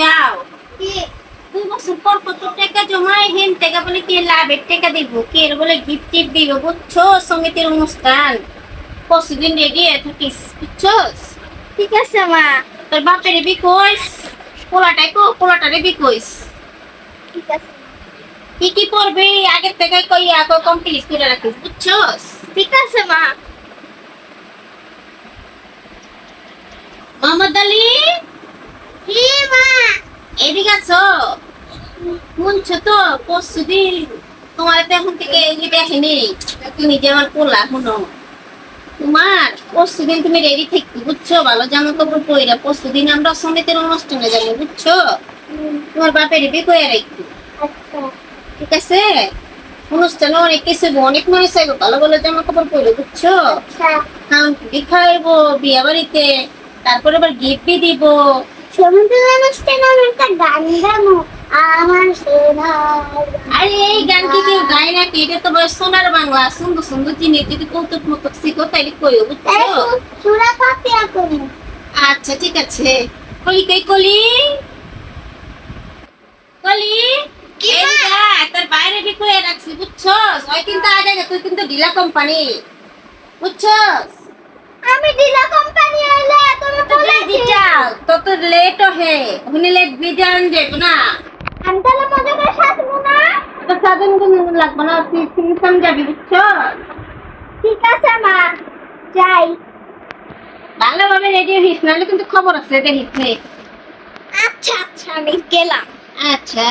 যাও। কি? দুই বছর পর কত টাকা জমায় হেন টাকা বলে কে লাভের টাকা দিব? কে এর বলে গিফট টিপ দিব? বুঝছ সঙ্গীতের অনুষ্ঠান। পরশুদিন রেডি হয়ে থাকিস বুঝছোস? ঠিক আছে মা। তোর বাপের বিকোইস পোলাটাই কো পোলাটারে বিকোইস ঠিক আছে কি কি করবি আগের থেকে কই আগে কমপ্লিট করে রাখিস বুঝছোস? ঠিক আছে মা মোহাম্মদ আলী কি মা এদিকে আছো? শুনছো তো পরশুদিন তোমার তো এখন থেকে এগুলি দেখেনি। তুমি যে আমার পোলা শুনো। তোমার পরশুদিন তুমি রেডি থাকতে বুঝছ? ভালো জামা কাপড় পরে পরশুদিন আমরা সমিতির অনুষ্ঠানে যাব বুঝছ? তোমার বাপের বিয়ে করে রাখব। আচ্ছা। ঠিক আছে? অনুষ্ঠানে অনেক কিছু অনেক মানুষ আইবো ভালো ভালো জামা কাপড় পরে বুঝছ? আচ্ছা। খাওয়াইবো বিয়ে বাড়িতে তারপরে আবার গিফট দিব। সমুদ্র অনুষ্ঠানে আমি একটা গান গাবো আমার সোনার আরে এই গান কি কেউ গায় নাকি? এটা তো বয়স সোনার বাংলা। সুন্দর সুন্দর জিনিস। যদি কৌতুক মতো শিখো তাইলে কইও বুঝছ? সুরা পাপিয়া করি আচ্ছা ঠিক আছে। কলি কই কলি? তোর বাইরে রাখছি বুঝছস? ওই কিন্তু আগে তুই কিন্তু ঢিলা কোম্পানি। বুঝছস? আমি দিলা কোম্পানি আইলে তুমি তো বলে ডিজিটাল তো তো লেট হে হুনি লেট বিজান যে না আমি তাহলে মজা করে সাজবো না? তো সাজন গুণ লাগবে না তুই তুমি সমঝাবি বুঝছ? ঠিক আছে মা। যাই। ভালোভাবে রেডি হইস নাহলে কিন্তু খবর আছে দেখিস আচ্ছা আচ্ছা আমি গেলাম। আচ্ছা।